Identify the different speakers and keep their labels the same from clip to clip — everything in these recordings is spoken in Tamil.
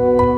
Speaker 1: you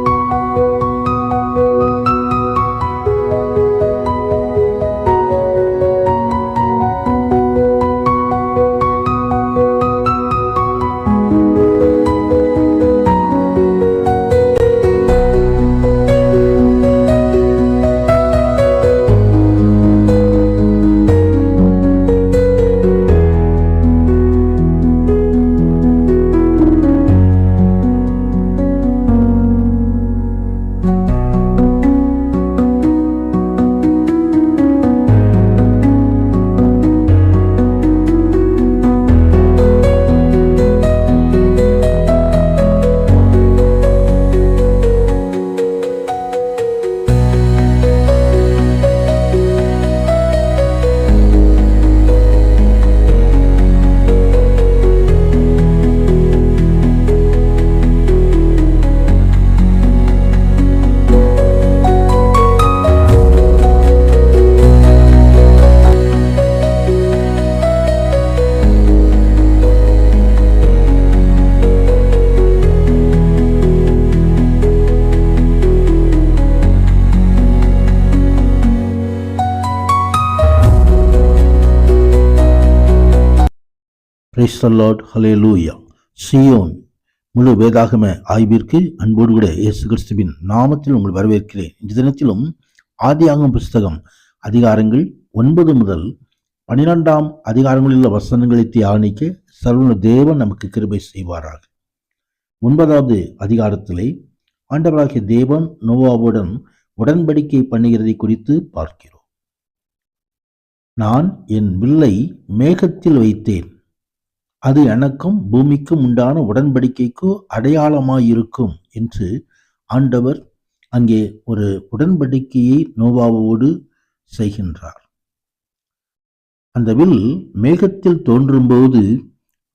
Speaker 1: பிரைஸ் லார்ட் ஹalleluya சியோன் முழு வேதாகம ஆய்விற்கு அன்போடு கூட இயேசு கிறிஸ்துவின் நாமத்தில் உங்கள் வரவேற்கிறேன். இந்த தினத்திலும் ஆதியாகம புஸ்தகம் அதிகாரங்கள் ஒன்பது முதல் பனிரெண்டாம் அதிகாரங்களில் உள்ள வசனங்களை தியானிக்க சர்வன தேவன் நமக்கு கிருபை செய்வாராக. ஒன்பதாவது அதிகாரத்திலே ஆண்டவராகிய தேவன் நோவாவுடன் உடன்படிக்கை பண்ணுகிறதை குறித்து பார்க்கிறோம். நான் என் வில்லை மேகத்தில் வைத்தேன். அது எனக்கும் பூமிக்கும் உண்டான உடன்படிக்கைக்கு அடையாளமாயிருக்கும் என்று ஆண்டவர் அங்கே ஒரு உடன்படிக்கையை நோவாவோடு செய்கின்றார். அந்த வில் மேகத்தில் தோன்றும்போது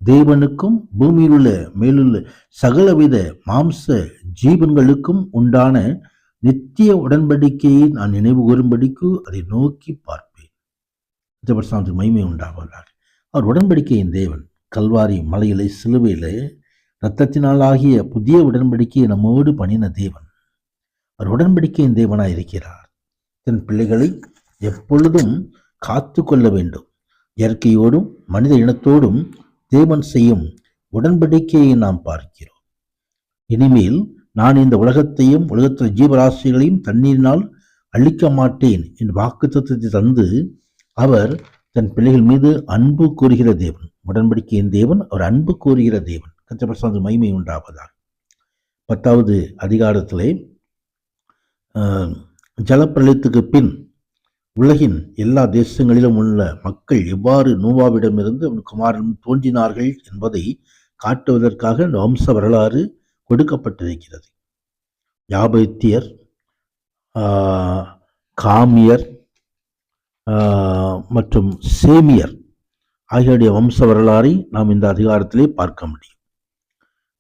Speaker 1: தேவனுக்கும் பூமியில் உள்ள மேலுள்ள சகலவித மாம்ச ஜீவன்களுக்கும் உண்டான நித்திய உடன்படிக்கையை நான் நினைவு கூறும்படிக்கு அதை நோக்கி பார்ப்பேன். மகிமை உண்டாவதாக. அவர் உடன்படிக்கையின் தேவன். கல்வாரி மலையிலே சிலுவையிலே இரத்தத்தினால் ஆகிய புதிய உடன்படிக்கையை நம்மோடு பண்ணின தேவன். அவர் உடன்படிக்கையின் தேவனாய் இருக்கிறார் தன் பிள்ளைகளை எப்பொழுதும் காத்து கொள்ள வேண்டும். இயற்கையோடும் மனித இனத்தோடும் தேவன் செய்யும் உடன்படிக்கையை நாம் பார்க்கிறோம். இனிமேல் நான் இந்த உலகத்தையும் உலகத்தில் ஜீவராசிகளையும் தண்ணீரினால் அழிக்க மாட்டேன் என்று தத்துவத்தை தந்து அவர் தன் பிள்ளைகள் மீது அன்பு கூறுகிற தேவன். உடன்படிக்கையின் தேவன் அவர் அன்பு கூறுகிற தேவன். கச்சபிரசாந்த மகிமை உண்டாவதாக. பத்தாவது அதிகாரத்திலே ஜலப்பிரளயத்துக்கு பின் உலகின் எல்லா தேசங்களிலும் உள்ள மக்கள் எவ்வாறு நோவாவிடமிருந்து அவன் குமாரன் தோன்றினார்கள் என்பதை காட்டுவதற்காக இந்த வம்ச வரலாறு கொடுக்கப்பட்டிருக்கிறது. யாபத்தியர் காமியர் மற்றும் சேமியர் ஆகியோருடைய வம்ச வரலாறை நாம் இந்த அதிகாரத்திலே பார்க்க முடியும்.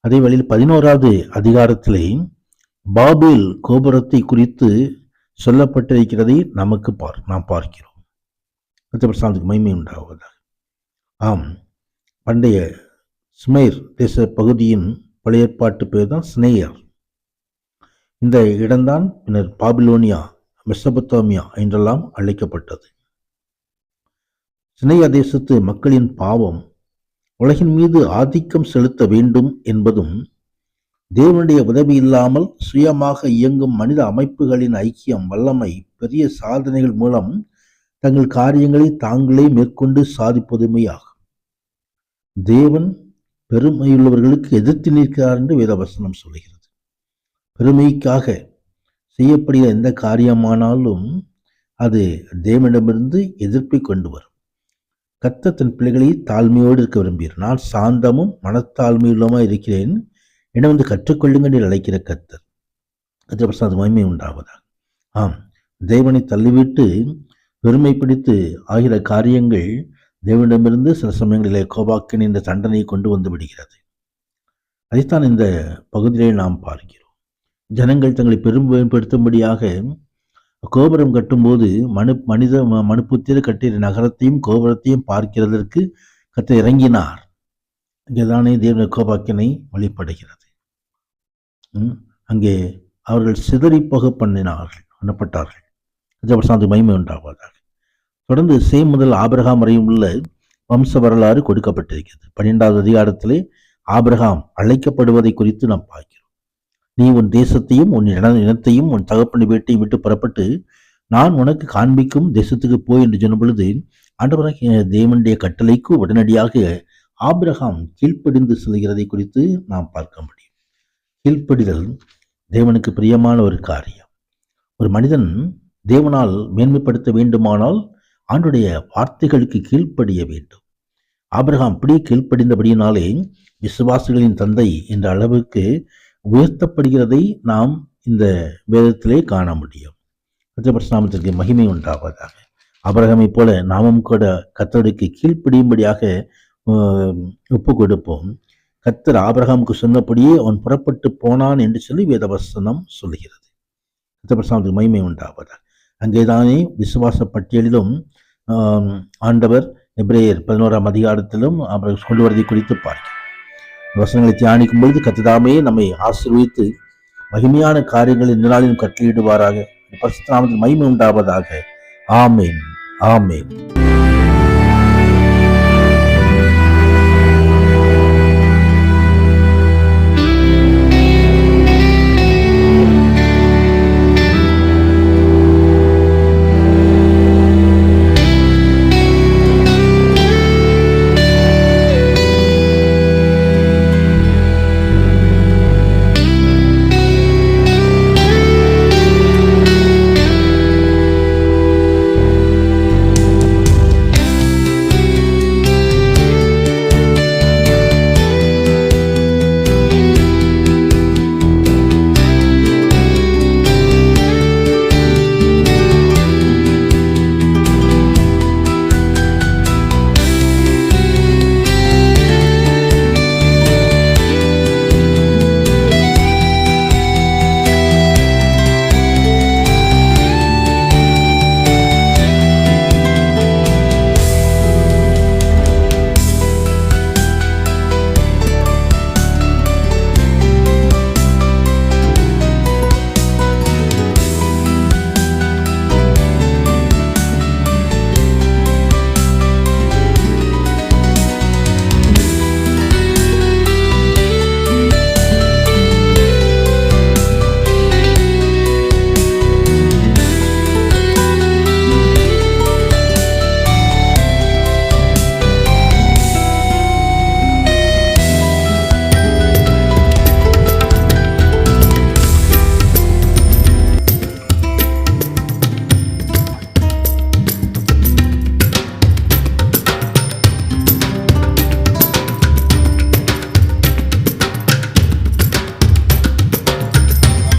Speaker 1: அதே வழியில் பதினோராவது அதிகாரத்திலே பாபேல் கோபுரத்தை குறித்து சொல்லப்பட்டிருக்கிறதை நமக்கு பார் நாம் பார்க்கிறோம். பிரசாந்துக்கு மைமை உண்டாவதாக. ஆம் பண்டைய ஸ்மைர் தேச பகுதியின் பழைய ஏற்பாட்டு பேர் தான் ஸ்னேயர் இந்த இடம்தான் பின்னர் பாபிலோனியா மெசபத்தோமியா என்றெல்லாம் அழைக்கப்பட்டது. சினைய தேசத்து மக்களின் பாவம் உலகின் மீது ஆதிக்கம் செலுத்த வேண்டும் என்பதும் தேவனுடைய உதவி இல்லாமல் சுயமாக இயங்கும் மனித அமைப்புகளின் ஐக்கியம் வல்லமை பெரிய சாதனைகள் மூலம் தங்கள் காரியங்களை தாங்களே மேற்கொண்டு சாதிப்பதுமையாகும். தேவன் பெருமையுள்ளவர்களுக்கு எதிர்த்து நிற்கிறார் என்று வேதவசனம் சொல்கிறது பெருமைக்காக செய்யப்படுகிற எந்த காரியமானாலும் அது தேவனிடமிருந்து எதிர்ப்பை கொண்டு வரும். கர்த்தர் தன் பிள்ளைகளை தாழ்மையோடு இருக்க விரும்புகிறார். நான் சாந்தமும் மனத்தாழ்மையுள்ளமா இருக்கிறேன். என வந்து கற்றுக்கொள்ளுங்கள் என்று அழைக்கிற கர்த்தர் கர்த்தர் பிரசாத் மகிமை உண்டாவதாக. ஆம் தேவனை தள்ளிவிட்டு பெருமை பிடித்து ஆகிற காரியங்கள் தேவனிடமிருந்து சில சமயங்களிலே கோபாக்கின் என்ற தண்டனையை கொண்டு வந்து விடுகிறது. அதைத்தான் இந்த பகுதியிலே நாம் பார்க்கிறோம். ஜனங்கள் தங்களை பெரும் பயன்படுத்தும்படியாக கோபுரம் கட்டும்போது மனு மனித ம- மனுப்புத்திர கட்டிய நகரத்தையும் கோபுரத்தையும் பார்க்கிறதற்கு கத்த இறங்கினார். இங்கேதானே தேவன கோபாக்கினை வெளிப்படுகிறது. அங்கே அவர்கள் சிதறி போக பண்ணினார்கள் பண்ணப்பட்டார்கள் கஜபசாந்தி மகிமை உண்டாவதாக. தொடர்ந்து சே முதல் ஆபிரகாம் வரையும் உள்ள வம்ச வரலாறு கொடுக்கப்பட்டிருக்கிறது. பன்னிரெண்டாவது அதிகாரத்திலே ஆபிரகாம் அழைக்கப்படுவதை குறித்து நாம் பார்க்கிறோம். நீ உன் தேசத்தையும் உன் இன இனத்தையும் உன் தகப்பன் வீட்டையும் விட்டு புறப்பட்டு நான் உனக்கு காண்பிக்கும் தேசத்துக்கு போய் என்று சொன்ன பொழுது ஆண்டவராக தேவனுடைய கட்டளைக்கு உடனடியாக ஆபிரகாம் கீழ்ப்படிந்து செல்கிறதை குறித்து நாம் பார்க்க முடியும். கீழ்ப்படிதல் தேவனுக்கு பிரியமான ஒரு காரியம். ஒரு மனிதன் தேவனால் மேன்மைப்படுத்த வேண்டுமானால் ஆண்டுடைய வார்த்தைகளுக்கு கீழ்ப்படிய வேண்டும். ஆபிரகாம் அப்படி கீழ்ப்படிந்தபடியினாலே விசுவாசிகளின் தந்தை என்ற அளவுக்கு உயர்த்தப்படுகிறதை நாம் இந்த வேதத்திலே காண முடியும். கத்திரபரசுநாமத்திற்கு மகிமை உண்டாவதாக. அபரகமை போல நாமும் கூட கத்தருக்கு கீழ்ப்படியும்படியாக ஒப்பு கொடுப்போம். கத்தர் ஆபரகமுக்கு சொன்னபடியே அவன் புறப்பட்டு போனான் என்று சொல்லி வேதவசனம் சொல்லுகிறது. கத்திரபரசுநாமத்துக்கு மகிமை உண்டாவதாக. அங்கேதானே விசுவாச பட்டியலிலும் ஆண்டவர் எப்ரேயர் பதினோராம் அதிகாரத்திலும் அவர் கொண்டு வருவதை குறித்து பார்க்கிறார் வசனங்களை தியானிக்கும் பொழுது கத்ததாமே நம்மை ஆசீர்வித்து மகிமையான காரியங்களை இந்த நாளிலும் கட்டளையிடுவாராக. பரிசுத்த நாமத்தில் மகிமை உண்டாவதாக. ஆமேன். ஆமேன்.